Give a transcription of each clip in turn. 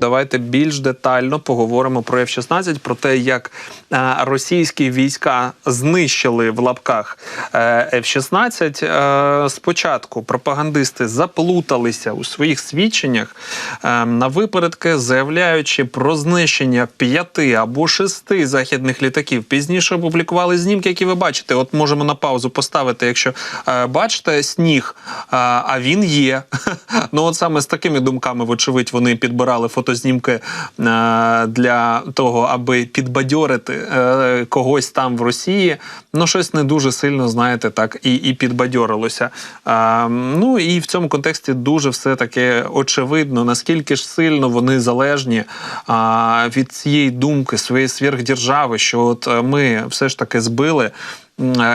Давайте більш детально поговоримо про F-16, про те, як е, російські війська знищили в лапках е, F-16. Е, спочатку пропагандисти заплуталися у своїх свідченнях на випередки, заявляючи про знищення п'яти або шести західних літаків. Пізніше опублікували знімки, які ви бачите. От можемо на паузу поставити, якщо бачите сніг, а він є. ну от саме з такими думками, вочевидь, вони підбирали фотознімки е, для того, аби підбадьорити е, когось там в Росії. Ну, щось не дуже сильно, знаєте, так і, і підбадьорилося. Е, ну і в цьому контексті дуже все таки очевидно, наскільки ж сильно вони залежні від цієї думки своєї сверхдержави, що от ми все ж таки збили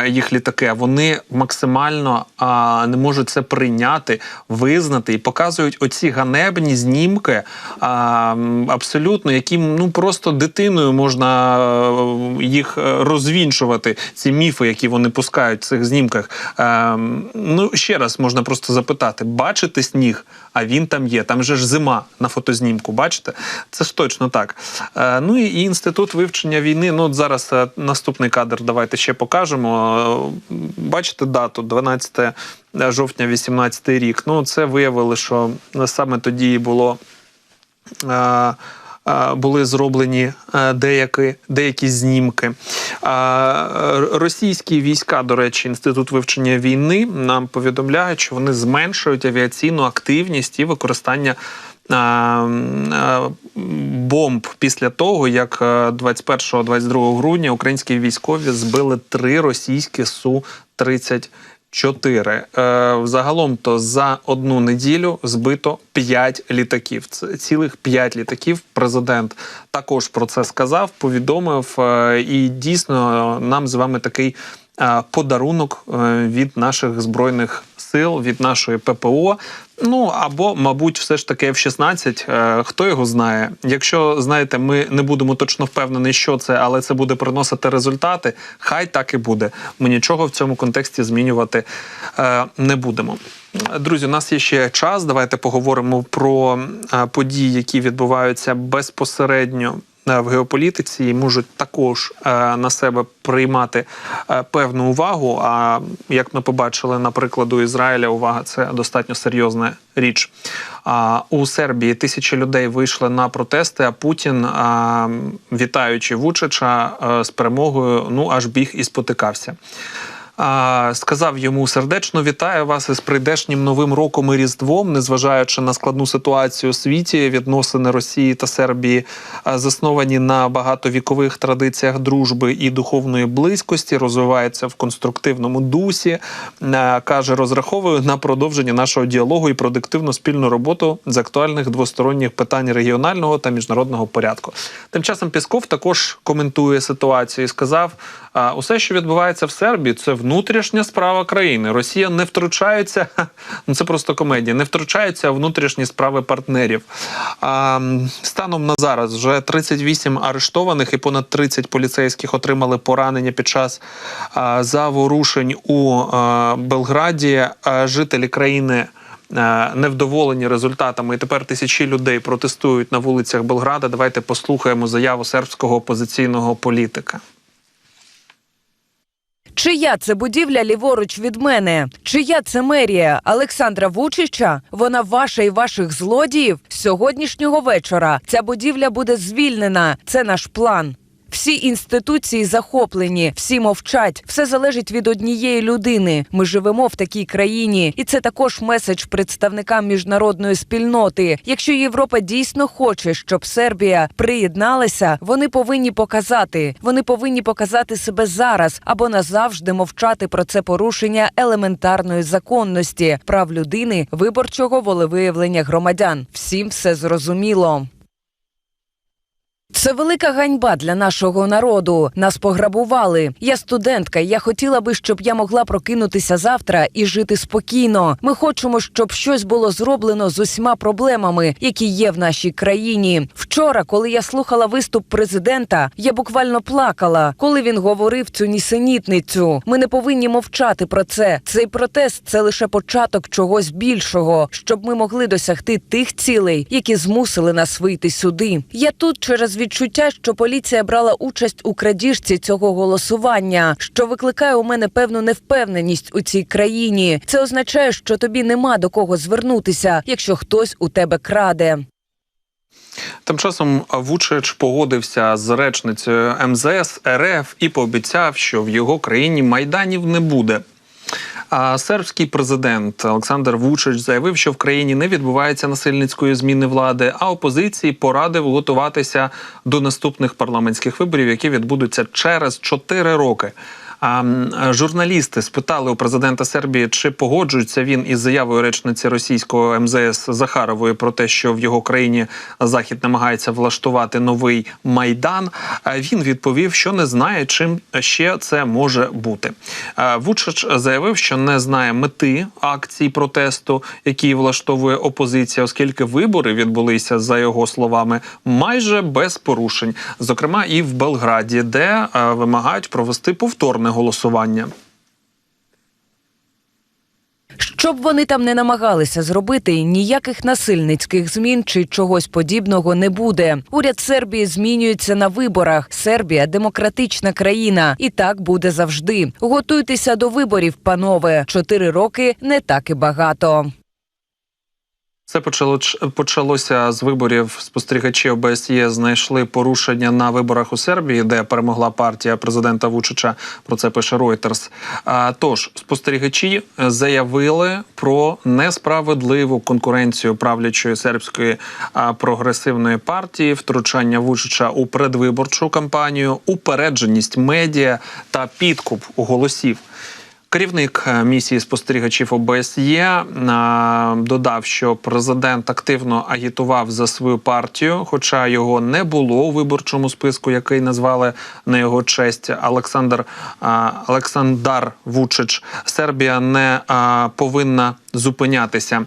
їх літаки, вони максимально а, не можуть це прийняти, визнати і показують оці ганебні знімки, а, абсолютно, які ну просто дитиною можна е, їх е, розвінчувати. Ці міфи, які вони пускають в цих знімках. Е, м, ну ще раз можна просто запитати: бачите сніг? А він там є. Там же ж зима на фотознімку. Бачите? Це ж точно так. Е, ну і, інститут вивчення війни. Ну от зараз е, наступний кадр. Давайте ще покажемо. Е, Бачите дату 12 жовтня, 18 рік. Ну це виявили, що саме тоді було. е, е, Були зроблені е, деякі, деякі знімки. Е, Російські війська, до речі, інститут вивчення війни нам повідомляють, що вони зменшують авіаційну активність і використання. Бомб після того, як е, 21-22 грудня українські військові збили три російські су 34 Е, Загалом то за одну неділю збито 5 літаків. Це цілих 5 літаків. Президент також про це сказав, повідомив. е, І дійсно нам з вами такий е, подарунок е, від наших збройних сил, від нашої ППО. Ну або, мабуть, все ж таки F-16, е, хто його знає. Якщо знаєте, ми не будемо точно впевнені, що це, але це буде приносити результати. Хай так і буде. Ми нічого в цьому контексті змінювати е, не будемо. Друзі, у нас є ще час. Давайте поговоримо про е, події, які відбуваються безпосередньо в геополітиці і можуть також е, на себе приймати е, певну увагу. А як ми побачили на прикладу Ізраїля, увага це достатньо серйозна річ. У Сербії тисячі людей вийшли на протести. А Путін, вітаючи Вучича е, з перемогою, ну аж біг і спотикався. Сказав йому сердечно вітаю вас із прийдешнім новим роком і різдвом, незважаючи на складну ситуацію у світі, відносини Росії та Сербії засновані на багатовікових традиціях дружби і духовної близькості, розвиваються в конструктивному дусі. Каже, розраховую на продовження нашого діалогу і продуктивну спільну роботу з актуальних двосторонніх питань регіонального та міжнародного порядку. Тим часом Пісков також коментує ситуацію і сказав: усе, що відбувається в Сербії, це внутрішня справа країни. Росія не втручається. Ну це просто комедія. Не втручається внутрішні справи партнерів. А, станом на зараз вже 38 арештованих і понад 30 поліцейських отримали поранення під час а, заворушень у а, Белграді. А, жителі країни. Невдоволені результатами, і тепер тисячі людей протестують на вулицях Белграда. Давайте послухаємо заяву сербського опозиційного політика. Чия це будівля ліворуч від мене? Чия це мерія Олександра Вучича? Вона ваша і ваших злодіїв. Сьогоднішнього вечора ця будівля буде звільнена. Це наш план. Всі інституції захоплені, всі мовчать. Все залежить від однієї людини. Ми живемо в такій країні, і це також меседж представникам міжнародної спільноти. Якщо Європа дійсно хоче, щоб Сербія приєдналася, вони повинні показати. Вони повинні показати себе зараз або назавжди мовчати про це порушення елементарної законності, прав людини, виборчого волевиявлення громадян. Всім все зрозуміло. Це велика ганьба для нашого народу. Нас пограбували. Я студентка. Я хотіла би, щоб я могла прокинутися завтра і жити спокійно. Ми хочемо, щоб щось було зроблено з усіма проблемами, які є в нашій країні. Вчора, коли я слухала виступ президента, я буквально плакала, коли він говорив цю нісенітницю. Ми не повинні мовчати про це. Цей протест це лише початок чогось більшого, щоб ми могли досягти тих цілей, які змусили нас вийти сюди. Я тут через відчуття, що поліція брала участь у крадіжці цього голосування, що викликає у мене певну невпевненість у цій країні. Це означає, що тобі нема до кого звернутися, якщо хтось у тебе краде. Тим часом Вучич погодився з речницею МЗС РФ і пообіцяв, що в його країні майданів не буде. А сербський президент Олександр Вучич заявив, що в країні не відбувається насильницької зміни влади, а опозиції порадив готуватися до наступних парламентських виборів, які відбудуться через 4 роки. А журналісти спитали у президента Сербії, чи погоджується він із заявою речниці російського МЗС Захарової про те, що в його країні Захід намагається влаштувати новий майдан. Він відповів, що не знає, чим ще це може бути. Вучич заявив, що не знає мети акцій протесту, які влаштовує опозиція, оскільки вибори відбулися за його словами майже без порушень, зокрема і в Белграді, де вимагають провести повторне голосування. Щоб вони там не намагалися зробити, ніяких насильницьких змін чи чогось подібного не буде. Уряд Сербії змінюється на виборах. Сербія демократична країна, і так буде завжди. Готуйтеся до виборів, панове. Чотири роки не так і багато. Це почало почалося з виборів. Спостерігачі ОБСЄ знайшли порушення на виборах у Сербії, де перемогла партія президента Вучича. Про це пише Reuters. Тож спостерігачі заявили про несправедливу конкуренцію правлячої сербської прогресивної партії, втручання Вучича у предвиборчу кампанію, упередженість медіа та підкуп голосів. Керівник е, місії спостерігачів ОБСЄ е, додав, що президент активно агітував за свою партію, хоча його не було у виборчому списку, який назвали на його честь Олександр е, Олександар Вучич. Сербія не повинна зупинятися.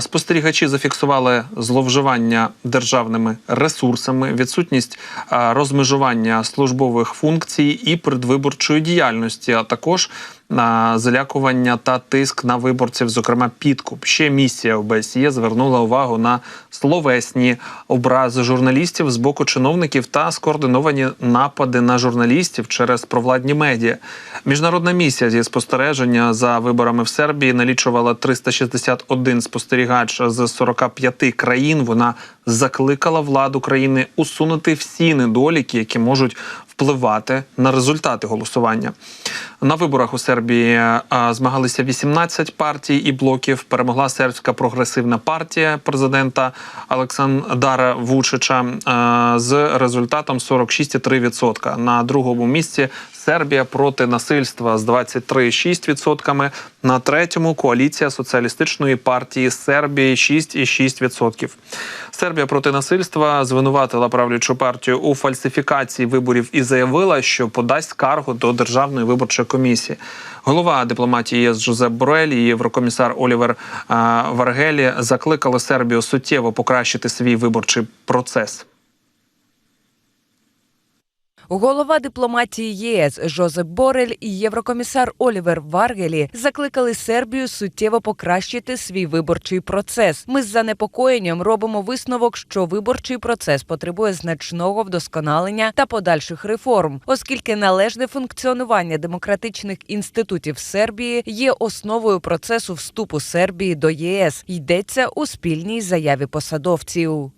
Спостерігачі зафіксували зловживання державними ресурсами, відсутність розмежування службових функцій і предвиборчої діяльності, а також залякування та тиск на виборців, зокрема підкуп. Ще місія ОБСЄ звернула увагу на словесні образи журналістів з боку чиновників та скоординовані напади на журналістів через провладні медіа. Міжнародна місія зі спостереження за виборами в Сербії налічувала 361 спостерігач з 45 країн. Вона закликала владу країни усунути всі недоліки, які можуть впливати на результати голосування. На виборах у Сербії змагалися 18 партій і блоків. Перемогла сербська прогресивна партія президента Олександра Вучича з результатом 46,3%. На другому місці Сербія проти насильства з 23,6%. На третьому коаліція соціалістичної партії Сербії 6,6%. Сербія проти насильства звинуватила правлячу партію у фальсифікації виборів і заявила, що подасть скаргу до державної виборчої комісії. Голова дипломатії ЄС Жозеп Борель і єврокомісар Олівер Варгелі закликали Сербію суттєво покращити свій виборчий процес. Голова дипломатії ЄС Жозеп Борель і єврокомісар Олівер Варгелі закликали Сербію суттєво покращити свій виборчий процес. Ми з занепокоєнням робимо висновок, що виборчий процес потребує значного вдосконалення та подальших реформ, оскільки належне функціонування демократичних інститутів Сербії є основою процесу вступу Сербії до ЄС. Йдеться у спільній заяві посадовців.